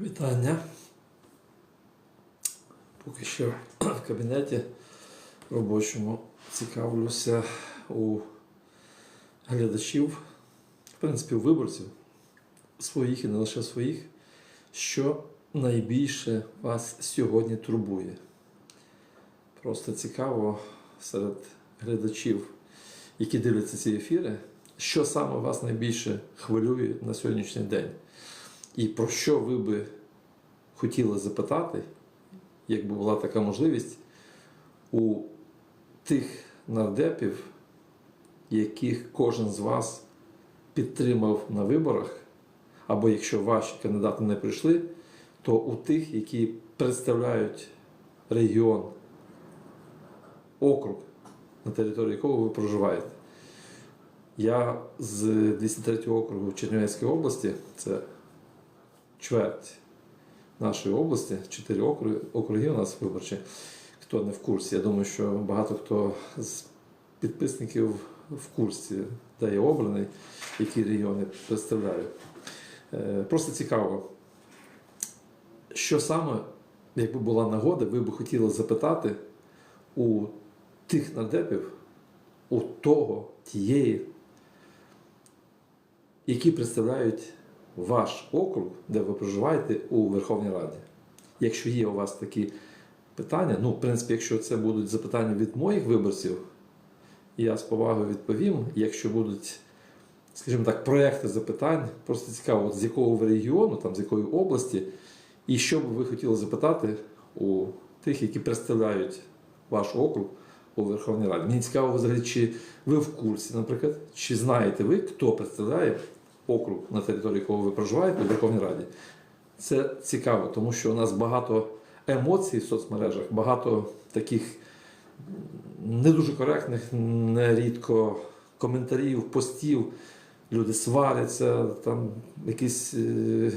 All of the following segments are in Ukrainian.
Вітання. Поки що в кабінеті робочому цікавлюся у глядачів, в принципі, у виборців своїх і не лише своїх, що найбільше вас сьогодні турбує. Просто цікаво серед глядачів, які дивляться ці ефіри, що саме вас найбільше хвилює на сьогоднішній день. І про що ви би хотіли запитати, якби була така можливість, у тих нардепів, яких кожен з вас підтримав на виборах, або якщо ваші кандидати не прийшли, то у тих, які представляють регіон, округ, на території якого ви проживаєте. Я з 203 округу Чернівецької області, це чверть нашої області, чотири округи, округи у нас виборчі. Хто не в курсі, я думаю, що багато хто з підписників в курсі, де я обраний, які регіони представляю. Е, Просто цікаво, що саме, якби була нагода, ви би хотіли запитати у тих нардепів, у того, тієї, які представляють ваш округ, де ви проживаєте у Верховній Раді. Якщо є у вас такі питання, ну, в принципі, якщо це будуть запитання від моїх виборців, я з повагою відповім. Якщо будуть, скажімо так, проекти запитань, просто цікаво, от з якого ви регіону, там, з якої області, і що б ви хотіли запитати у тих, які представляють ваш округ у Верховній Раді. Мені цікаво, взагалі, чи ви в курсі, наприклад, чи знаєте ви, хто представляє округ, на території якого ви проживаєте у Верховній Раді. Це цікаво, тому що у нас багато емоцій в соцмережах, багато таких не дуже коректних, нерідко коментарів, постів. Люди сваряться, там якісь е,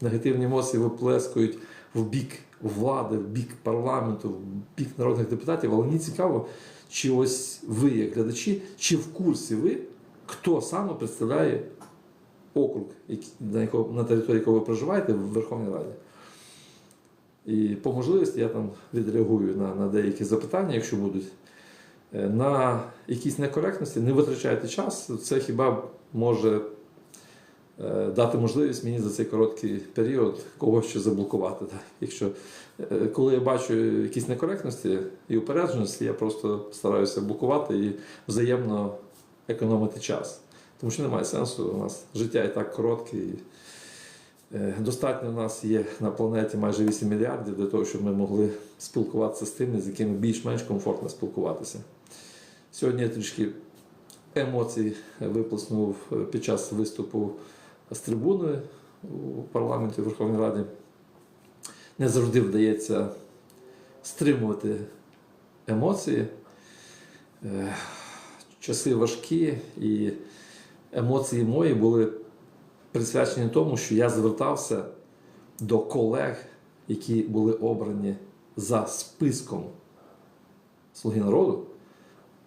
негативні емоції виплескують в бік влади, в бік парламенту, в бік народних депутатів. Але мені цікаво, чи ось ви, як глядачі, чи в курсі ви, хто саме представляє округ, на, якого, на території якого ви проживаєте в Верховній Раді. І по можливості я там відреагую на, на деякі запитання, якщо будуть. Е, На якісь некоректності не витрачайте час. Це хіба може е, дати можливість мені за цей короткий період когось ще заблокувати. Так? Якщо, е, коли я бачу якісь некоректності і упередженості, я просто стараюся блокувати і взаємно економити час. Тому що немає сенсу. У нас життя і так коротке. І е, достатньо нас є на планеті майже 8 мільярдів для того, щоб ми могли спілкуватися з тими, з якими більш-менш комфортно спілкуватися. Сьогодні я трішки емоцій виплеснув е, під час виступу з трибуни у парламенті Верховній Раді. Не завжди вдається стримувати емоції. Е, Часи важкі і емоції мої були присвячені тому, що я звертався до колег, які були обрані за списком Слуги народу,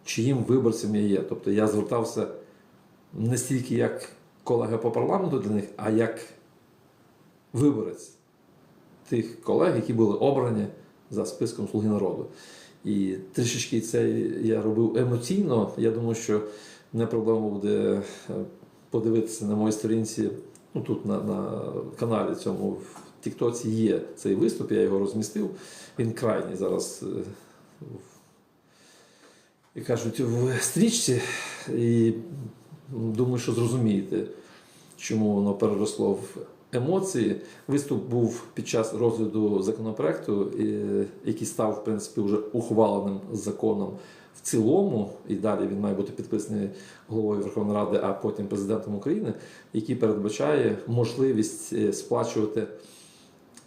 чиїм виборцем я є. Тобто я звертався не стільки як колега по парламенту для них, а як виборець тих колег, які були обрані за списком Слуги народу. І трішечки це я робив емоційно. Я думаю, що не проблема буде е, подивитися на моїй сторінці, ну тут на, на каналі цьому в Тіктоці є цей виступ, я його розмістив. Він крайній зараз, е, як кажуть, в стрічці. І думаю, що зрозумієте, чому воно переросло в емоції. Виступ був під час розгляду законопроекту, який став, в принципі, вже ухваленим законом в цілому, і далі він має бути підписаний головою Верховної Ради, а потім президентом України, який передбачає можливість е, сплачувати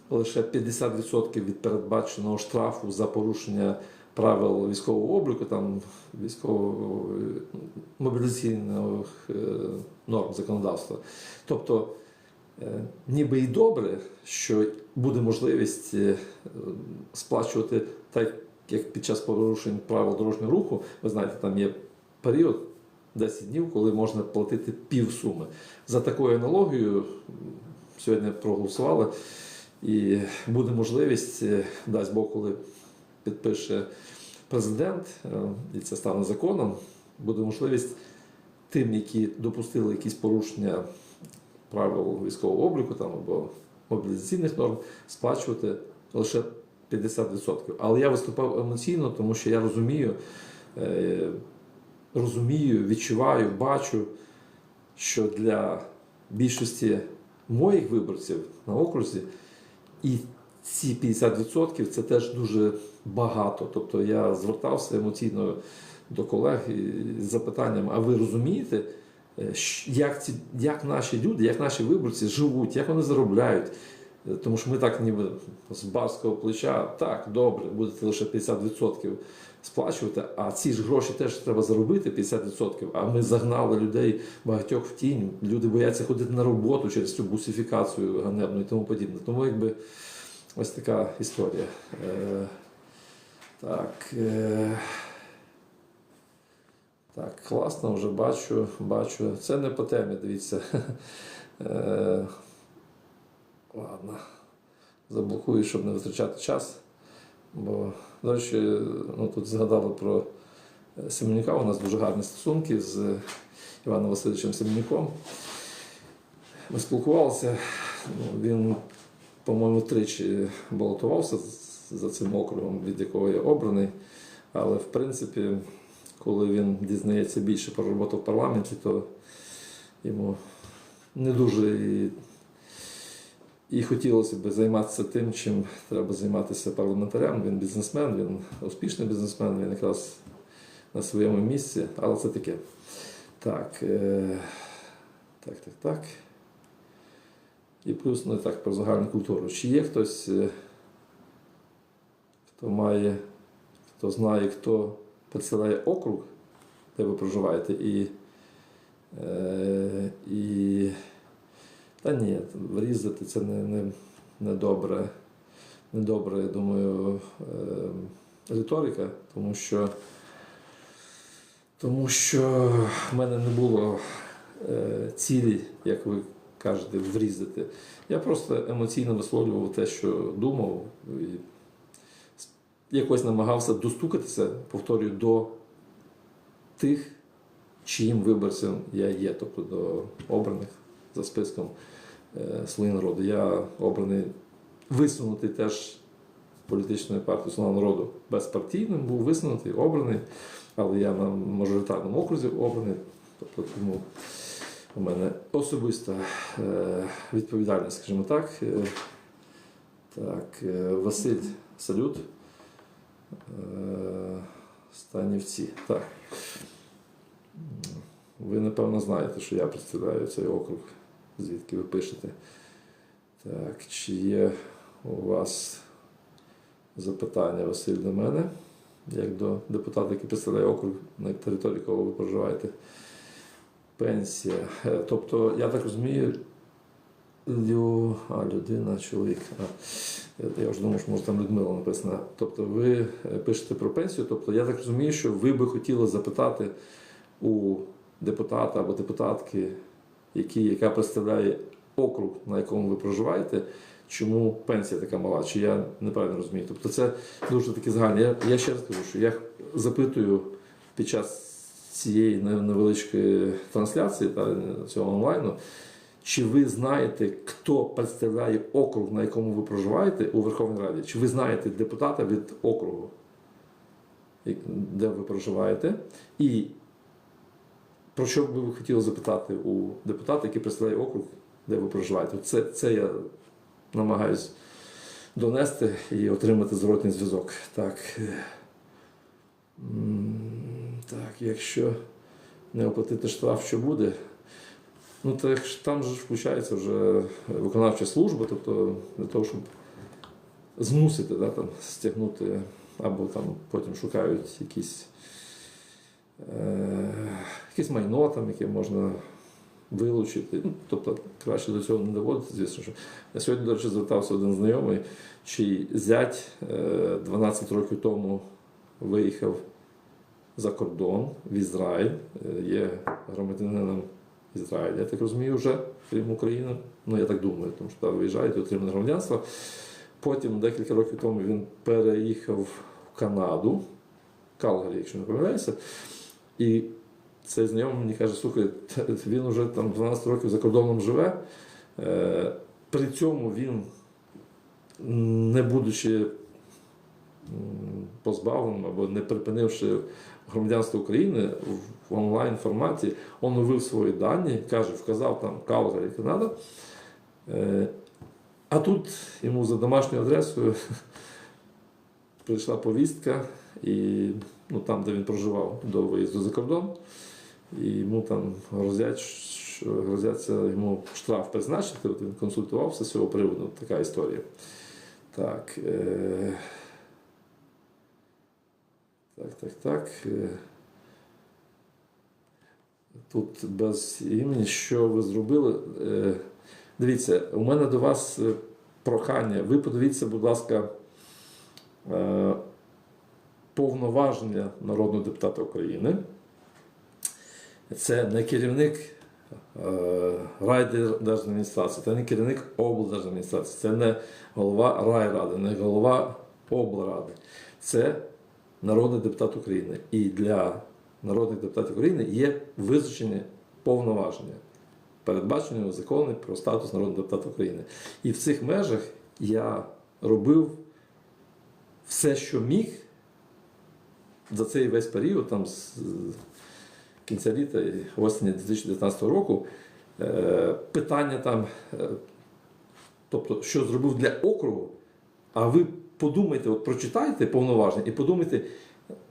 лише 50% від передбаченого штрафу за порушення правил військового обліку, там військового е, мобілізаційних е, норм законодавства. Тобто, ніби і добре, що буде можливість сплачувати так, як під час порушень правил дорожнього руху, ви знаєте, там є період 10 днів, коли можна платити пів суми. За такою аналогією сьогодні проголосували. І буде можливість, е, дасть Бог, коли підпише президент, е, і це стане законом, буде можливість тим, які допустили якісь порушення правил військового обліку там, або мобілізаційних норм, сплачувати лише 50%. Але я виступав емоційно, тому що я розумію, е, розумію, відчуваю, бачу, що для більшості моїх виборців на окрузі і ці 50% це теж дуже багато. Тобто я звертався емоційно до колег із запитанням: а ви розумієте, е, як, ці, як наші люди, як наші виборці живуть, як вони заробляють? Тому що ми так ніби з барського плеча, так, добре, будете лише 50% сплачувати, а ці ж гроші теж треба заробити 50%. А ми загнали людей багатьох в тінь. Люди бояться ходити на роботу через цю бусифікацію ганебну і тому подібне. Тому якби ось така історія. Е, так. Е, так, класно, вже бачу, бачу. Це не по темі, дивіться. Е, ладно. Заблокую, щоб не витрачати час. Бо, до речі, ну, тут згадали про е, Семенюка. У нас дуже гарні стосунки з Іваном Васильовичем Семенюком. Ми спілкувалися. Ну, він, по-моєму, тричі балотувався за цим округом, від якого я обраний. Але, в принципі, коли він дізнається більше про роботу в парламенті, то йому не дуже і, і хотілося б займатися тим, чим треба займатися парламентарем. Він бізнесмен, він успішний бізнесмен, він якраз на своєму місці, але це таке. Так, е, так, так, так. І плюс не так про загальну культуру. Чи є хтось, е, хто має, хто знає, хто представляє округ, де ви проживаєте, і, е, і та ні, врізати це не, не, не добре. Не добре, я думаю, е, риторика, тому що, тому що в мене не було е, цілі, як ви кажете, врізати. Я просто емоційно висловлював те, що думав, і якось намагався достукатися, повторюю, до тих, чиїм виборцем я є, тобто до обраних за списком «Слуги народу». Я обраний висунутий теж політичною партією «Слуга народу» безпартійним, був висунутий, обраний, але я на мажоритарному окрузі обраний. Тобто тому у мене особиста е, відповідальність, скажімо так. Е, так, е, Василь, салют. Е, Станівці. Так. Ви, напевно, знаєте, що я представляю цей округ, звідки ви пишете. Так, чи є у вас запитання, Василь, до мене, як до депутата, який представляє округ, на території якого ви проживаєте? Пенсія. Е, Тобто, я так розумію, лю... а, людина, чоловік. А, я, вже думав, що може там Людмила написана. Тобто, ви е, пишете про пенсію. Тобто, я так розумію, що ви би хотіли запитати у депутата або депутатки, які, яка представляє округ, на якому ви проживаєте, чому пенсія така мала, чи я неправильно розумію. Тобто це дуже таке загальне. Я, я ще раз кажу, що я запитую під час цієї невеличкої трансляції та цього онлайну, чи ви знаєте, хто представляє округ, на якому ви проживаєте у Верховній Раді? Чи ви знаєте депутата від округу, де ви проживаєте? І про що б ви хотіли запитати у депутата, який представляє округ, де ви проживаєте? Це, це я намагаюсь донести і отримати зворотний зв'язок. Так. е, так, якщо не оплатити штраф, що буде? Ну, так там ж включається вже виконавча служба, тобто для того, щоб змусити да, там, стягнути, або там потім шукають якісь, якесь майно, там, яке можна вилучити. Ну, тобто краще до цього не доводити, звісно. Що. Я сьогодні, до речі, звертався один знайомий, чий зять е, 12 років тому виїхав за кордон в Ізраїль, е, є громадянином Ізраїля, я так розумію, вже. крім України. Ну, я так думаю, тому що там виїжджають і отримали громадянство. Потім, декілька років тому, він переїхав в Канаду, Калгарі, якщо не помиляюся. І цей знайомий мені каже, слухай, він вже там 12 років за кордоном живе. Е, При цьому він, не будучи позбавленим або не припинивши громадянство України в онлайн форматі, оновив свої дані, каже, вказав там Калгарі, Канада. Е, А тут йому за домашньою адресою прийшла повістка, і ну, там, де він проживав до виїзду за кордон, і йому там грозять, грозяться йому штраф призначити. От він консультувався з цього приводу. Така історія. Так. Е... Так, так, так. Е... Тут без імені, що ви зробили? Е... Дивіться, у мене до вас е, прохання. Ви подивіться, будь ласка, повноваження народного депутата України. Це не керівник е, райдержадміністрації, це не керівник облдержадміністрації, це не голова райради, не голова облради. Це народний депутат України. І для народних депутатів України є визначені повноваження передбачені закони про статус народного депутата України. І в цих межах я робив все, що міг за цей весь період, там з кінця літа і осені 2019 року. Е, Питання там, е, тобто, що зробив для округу, а ви подумайте, от прочитайте повноваження і подумайте,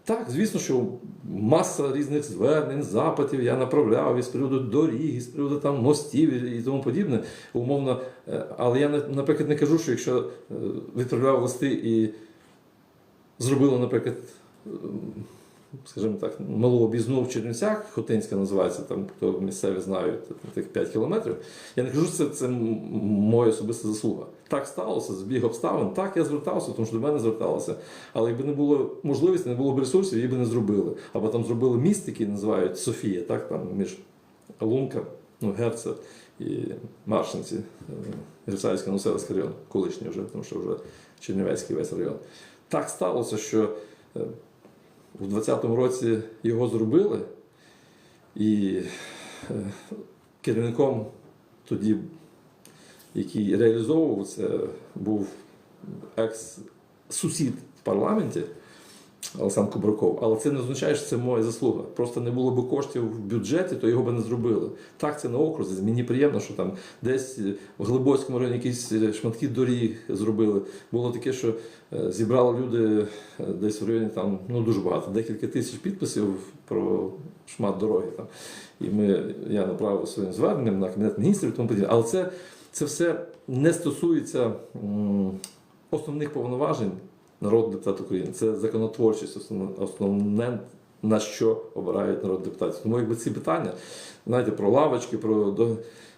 так, звісно, що маса різних звернень, запитів я направляв із приводу доріг, із приводу там мостів і тому подібне, умовно. Е, Але я, наприклад, не кажу, що якщо відправляв листи і зробило, наприклад, ем, скажімо так, малу об'їзну в Чернівцях, Хотинська називається, там хто місцеві знають, тих 5 кілометрів. Я не кажу, що це, це моя особиста заслуга. Так сталося, збіг обставин. Так, я звертався, тому що до мене зверталося. Але якби не було можливості, не було б ресурсів, її би не зробили. Або там зробили міст, який називають Софія, так, там між Лунка, ну, Герце і Маршинці, Герцаївський Нуселицький район, колишній вже, тому що вже Чернівецький весь район. Так сталося, що у у 2020 році його зробили, і е, керівником тоді, який реалізовував це, був екс-сусід в парламенті Олександр Кубраков. Але це не означає, що це моя заслуга. Просто не було б коштів в бюджеті, то його би не зробили. Так, це на окрузі. Мені приємно, що там десь в Глибоцькому районі якісь шматки доріг зробили. Було таке, що е, зібрали люди е, десь в районі там ну дуже багато, декілька тисяч підписів про шмат дороги. Там. І ми, я направив своїм зверненням на кабінет міністрів тому подібне. Але це, це все не стосується основних повноважень народного депутата України. Це законотворчість, основне, основне на що обирають народних депутатів. Тому якби ці питання, знаєте, про лавочки, про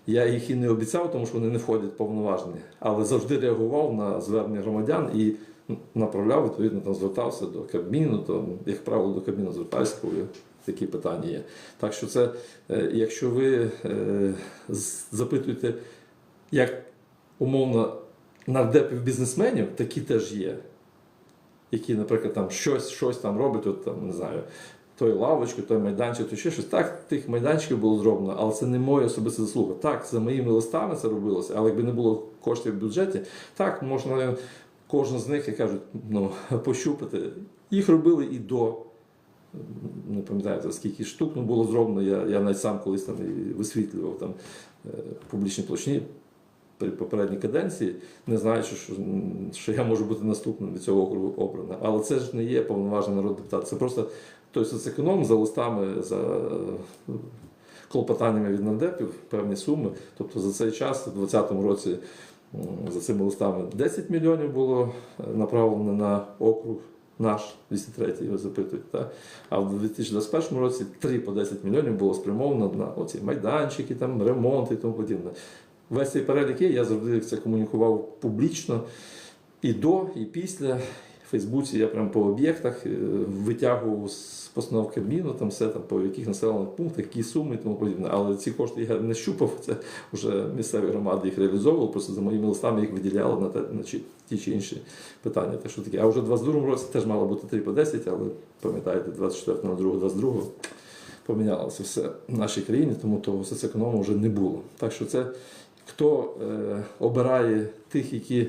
я їх і не обіцяв, тому що вони не входять в повноваження, але завжди реагував на звернення громадян і направляв, відповідно, там звертався до Кабміну, то, як правило, до Кабміну звертаюся, такі питання є. Так що це, е, якщо ви е, запитуєте, як умовно нардепів бізнесменів, такі теж є які, наприклад, там щось, щось там роблять, от, там, не знаю, той лавочку, той майданчик, то ще щось. Так, тих майданчиків було зроблено, але це не моя особиста заслуга. Так, за моїми листами це робилося, але якби не було коштів в бюджеті, так, можна кожен з них, як кажуть, ну, пощупати. Їх робили і до. Не пам'ятаю скільки штук ну, було зроблено. Я, я навіть сам колись там висвітлював там е, публічні площині при попередній каденції, не знаючи, що, що я можу бути наступним від цього округу обраним. Але це ж не є повноважений народний депутат. Це просто той соцеконом за листами, за е, клопотаннями від нардепів певні суми. Тобто за цей час, у 2020 році, за цими листами 10 мільйонів було е, направлено на округ. Наш 203 його запитують, так? а в 2021 році 3 по 10 мільйонів було спрямовано на оці майданчики, там, ремонт і тому подібне. Весь цей перелік є, я завжди це комунікував публічно і до, і після. в Фейсбуці я прям по об'єктах е, витягував з постанов Кабміну, там все там по яких населених пунктах, які суми і тому подібне. Але ці кошти я не щупав, це вже місцеві громади їх реалізовували, просто за моїми листами їх виділяли на, те, на ті чи інші питання. Те, що таке. А вже в 22-му році теж мало бути 3 по 10, але пам'ятаєте, 24 на 2, 22 помінялося все в нашій країні, тому того соцеконому вже не було. Так що це хто е, обирає тих, які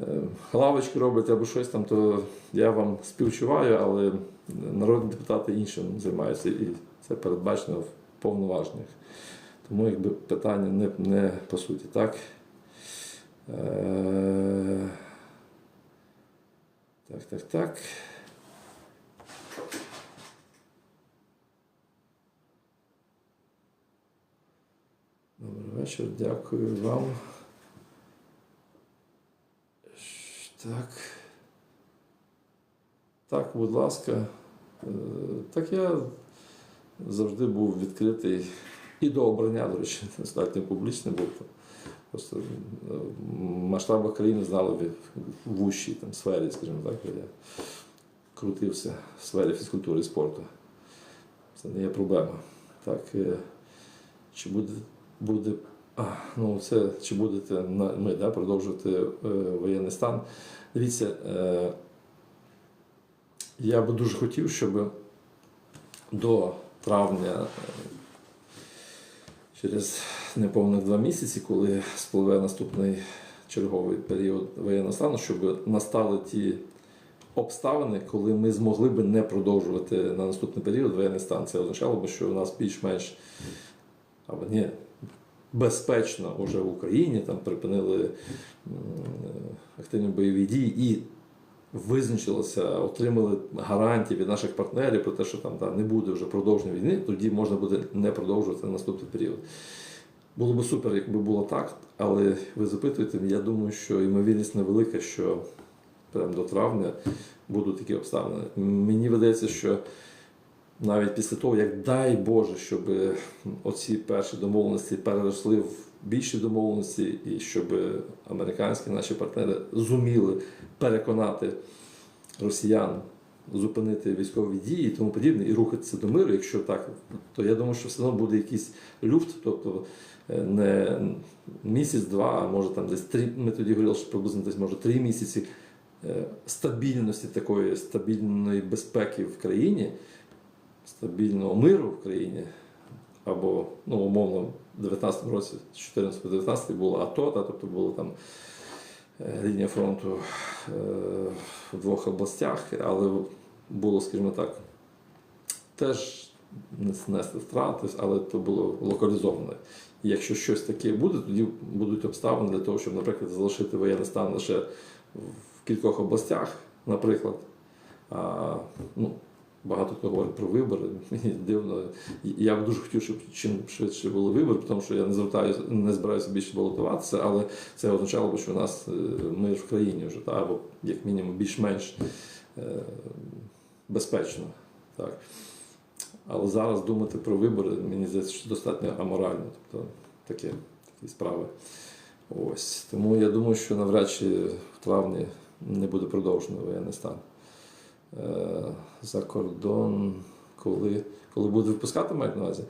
е, лавочки роблять або щось там, то я вам співчуваю, але народні депутати іншим займаються, і це передбачено в повноважних. Тому якби питання не, не по суті. Так. Е, так, так, так. Вечір, дякую вам. Так. Так, будь ласка. Е, Так я завжди був відкритий і до обрання, до речі, достатньо публічний був. Просто е, масштабах країни знали в вущій там, сфері, скажімо так, я крутився в сфері фізкультури і спорту. Це не є проблема. Так, е, чи буде, буде ну це, чи будете ми да, продовжувати е, воєнний стан? Дивіться, е, я би дуже хотів, щоб до травня, е, через неповних два місяці, коли спливе наступний черговий період воєнного стану, щоб настали ті обставини, коли ми змогли би не продовжувати на наступний період воєнний стан. Це означало б, що у нас більш-менш або ні, безпечно вже в Україні там припинили активні бойові дії і визначилося, отримали гарантії від наших партнерів про те, що там да, не буде вже продовження війни, тоді можна буде не продовжувати наступний період. Було б супер, якби було так, але ви запитуєте, я думаю, що ймовірність невелика, що прямо до травня будуть такі обставини. Мені видається, що навіть після того, як дай Боже, щоб оці перші домовленості переросли в більші домовленості, і щоб американські наші партнери зуміли переконати росіян зупинити військові дії і тому подібне, і рухатися до миру, якщо так, то я думаю, що все одно буде якийсь люфт, тобто е, не місяць-два, а може там десь три. Ми тоді говорили, що приблизно десь може три місяці е, стабільності такої стабільної безпеки в країні, стабільного миру в країні, або ну, умовно в 19-му році, 14-19 було АТО, та, тобто було там е, лінія фронту е, в двох областях, але було, скажімо так, теж не знести втрати, але то було локалізоване. І якщо щось таке буде, тоді будуть обставини для того, щоб, наприклад, залишити воєнний стан лише в кількох областях, наприклад. А, ну, багато хто говорить про вибори. Дивно. Я б дуже хотів, щоб чим швидше були вибори, тому що я не звертаюся, не збираюся більше балотуватися, але це означало б, що у нас е, мир в країні вже, та, або як мінімум більш-менш е, безпечно. Так. Але зараз думати про вибори, мені здається, що достатньо аморально. Тобто таке, такі справи. Ось. Тому я думаю, що навряд чи в травні не буде продовжено воєнний стан. Е, За кордон, коли, коли буде випускати, мають на увазі.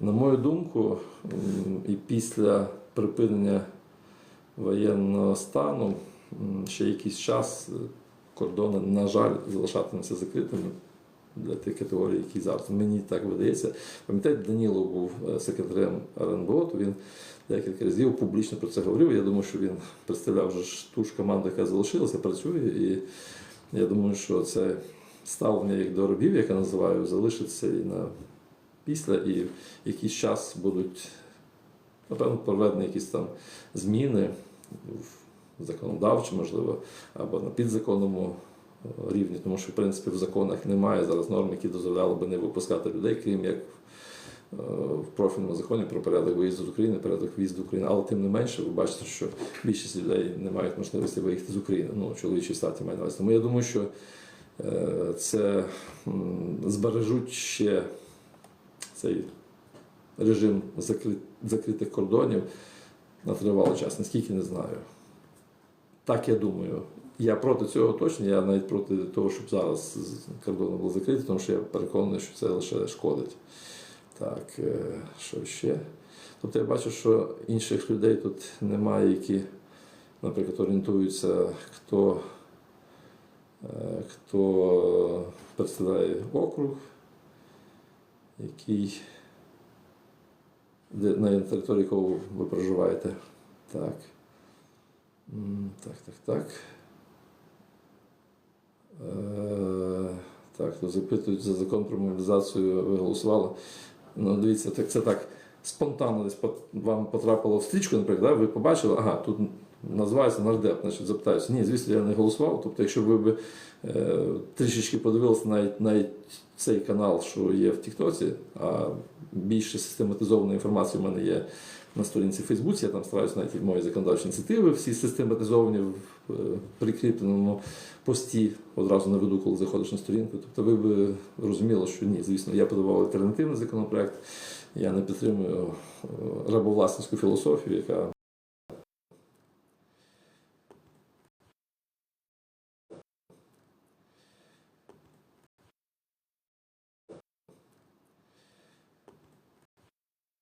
На мою думку, і після припинення воєнного стану ще якийсь час е, кордони, на жаль, залишатимуться закритими для тих категорій, які зараз. Мені так видається. Пам'ятаєте, Данілов був е, секретарем РНБО, то він декілька разів публічно про це говорив. Я думаю, що він представляв вже ж ту ж команду, яка залишилася, працює. І я думаю, що це ставлення як до робів, яке називаю, залишиться і на після, і якийсь час будуть, напевно, проведені якісь там зміни в законодавчі, можливо, або на підзаконному е, рівні, тому що, в принципі, в законах немає зараз норм, які дозволяли би не випускати людей, крім як в профільному законі про порядок виїзду з України, порядок в'їзду в Україну. Але тим не менше, ви бачите, що більшість людей не мають можливості виїхати з України. Ну, чоловічі статі має на увазі. Тому я думаю, що е, це збережуть ще цей режим закритих кордонів на тривалий час. Наскільки не знаю. Так я думаю. Я проти цього точно, я навіть проти того, щоб зараз кордони були закриті, тому що я переконаний, що це лише шкодить. Так, е, що ще? Тобто я бачу, що інших людей тут немає, які, наприклад, орієнтуються, хто, е, хто представляє округ, який, де, на території якого ви проживаєте. Так. Так, так, так. Е, Так, то запитують за закон про мобілізацію, ви голосували. Ну, дивіться, так, це так спонтанно десь вам потрапило в стрічку, наприклад, да? ви побачили, ага, тут називається нардеп, значить запитаюся. Ні, звісно, я не голосував. Тобто, якщо ви б е, трішечки подивилися навіть, навіть цей канал, що є в Тіктоці, а більше систематизованої інформації в мене є на сторінці Фейсбуці, я там стараюся знайти мої законодавчі ініціативи, всі систематизовані в е, прикріпленому пості одразу наведу, коли заходиш на сторінку. Тобто ви б розуміли, що ні, звісно, я подавав альтернативний законопроект, я не підтримую е, рабовласницьку філософію, яка